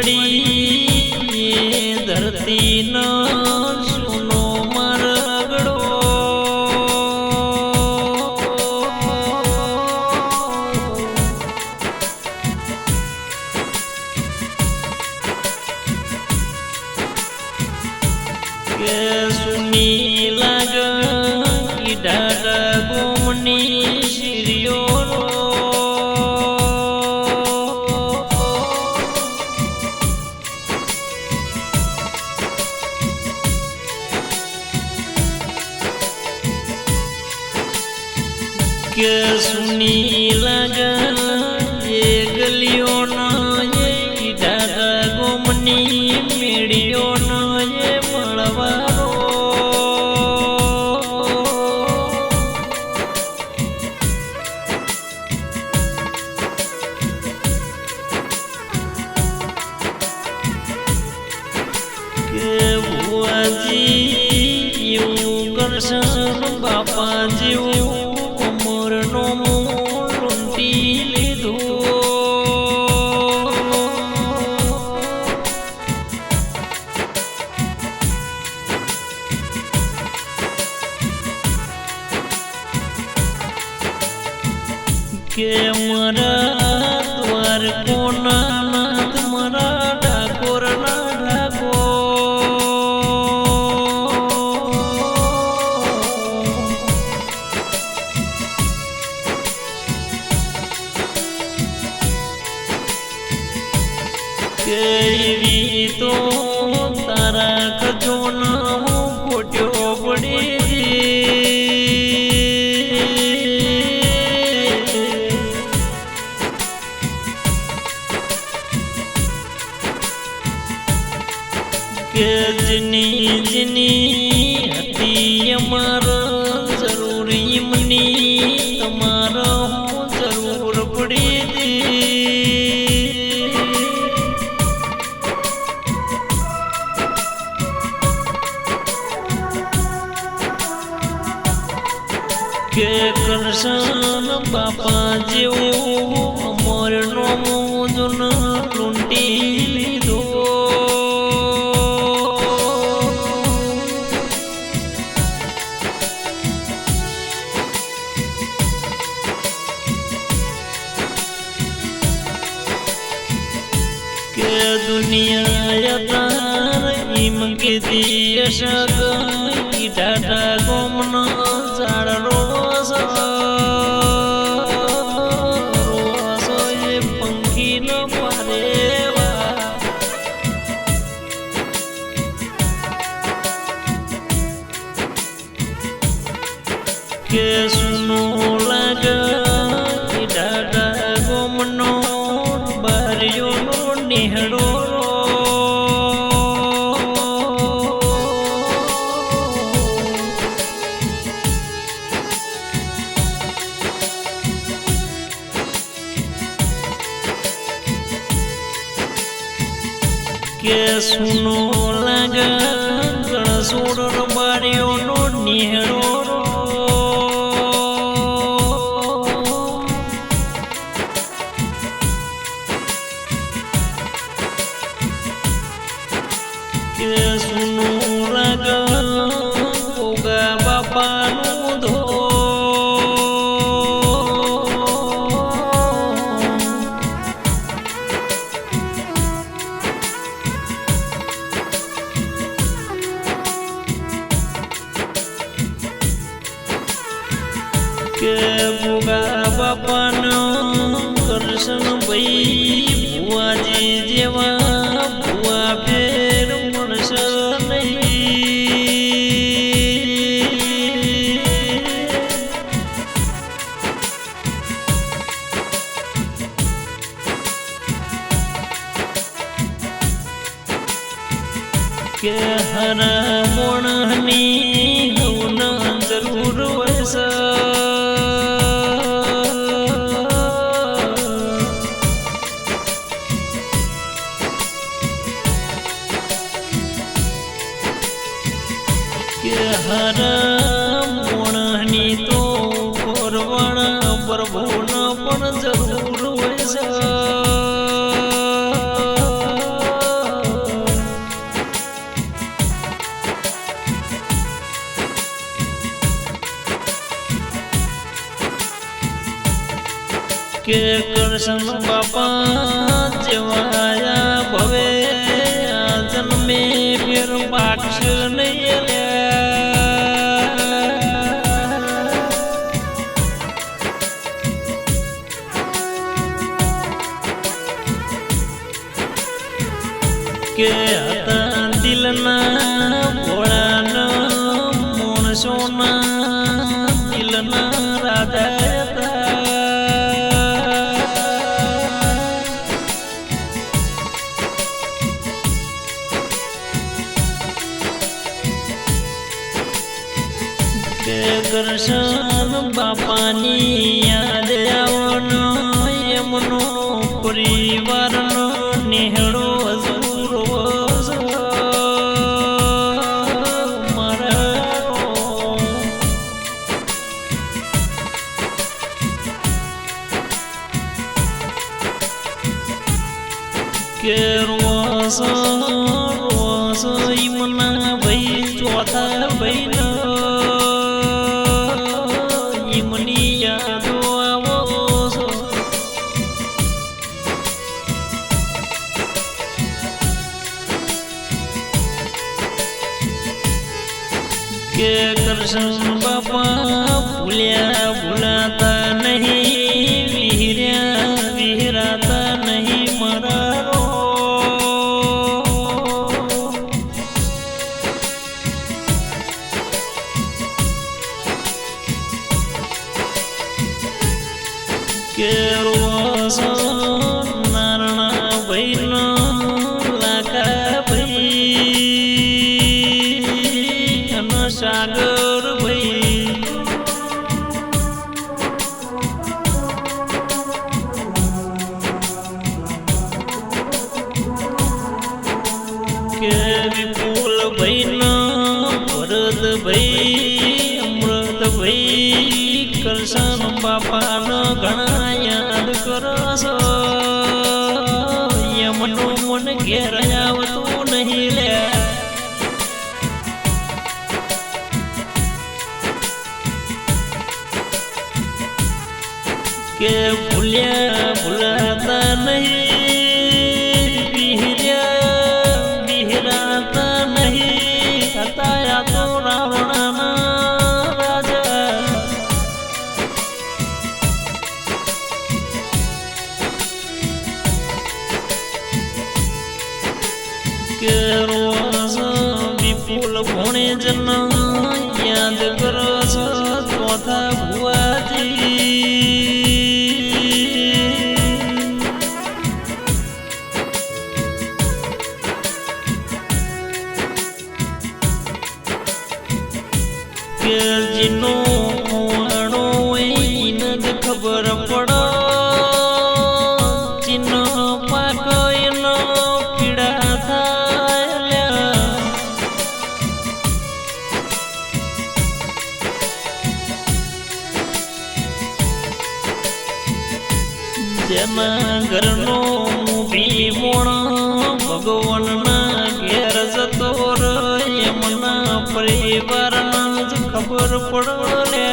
પડી એ ધરતી બાપા જેવું અમરનો મૂળ લૂંટી લીધું કે મારા દ્વાર કોના કે એવી તો તારા ખજોના તાર ઈમ કીધી ગોમનો ઝાડ રોસ એ પંખી ન પારેવા કે સુનો કે સુનો લાગ ગણસોડ બારીઓનો નિહળો કે હર મોણની ગુણ જરૂર વસ. કે હર મોણની તો પરવાણા પ્રભુના પણ જરૂર વસ. કૃષ્ણ બાપા જેવાયા ભવે. જન્મે ફેર પાક્ષ રોસો ઈમના ભાઈ ચોથા ભાઈ ઈમની કૃષ્ણ બાપા ભૂલ્યા ઘણા યાદ કરશો યમનું મન ઘેર આવતું નહીં લે. કે ભૂલ્યા ભૂલાતા નહીં. કે રોજ વિપુલ ભોણે જન યાદ કરો છો ચોથા જેના ઘરનો ભીમોણ ભગવાનના ઘેર જતો એમના પરિવારના જ ખબર પડે.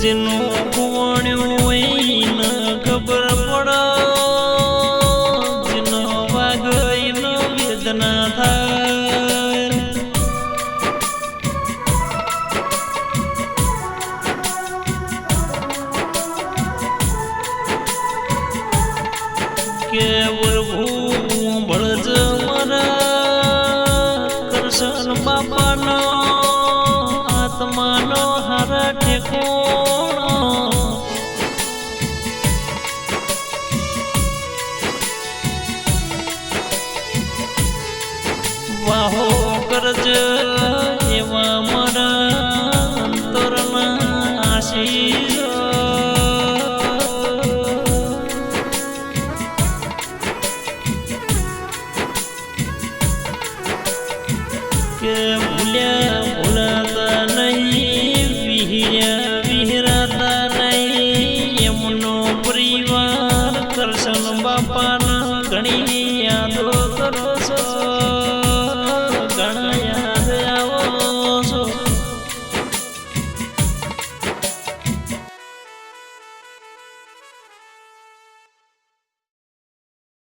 જેનું કુવાણ્યું કે વરવું ભળજ મરા કરશન બાપાનો આત્માનો હારા ઠેકોણ વાહો કરજ એવા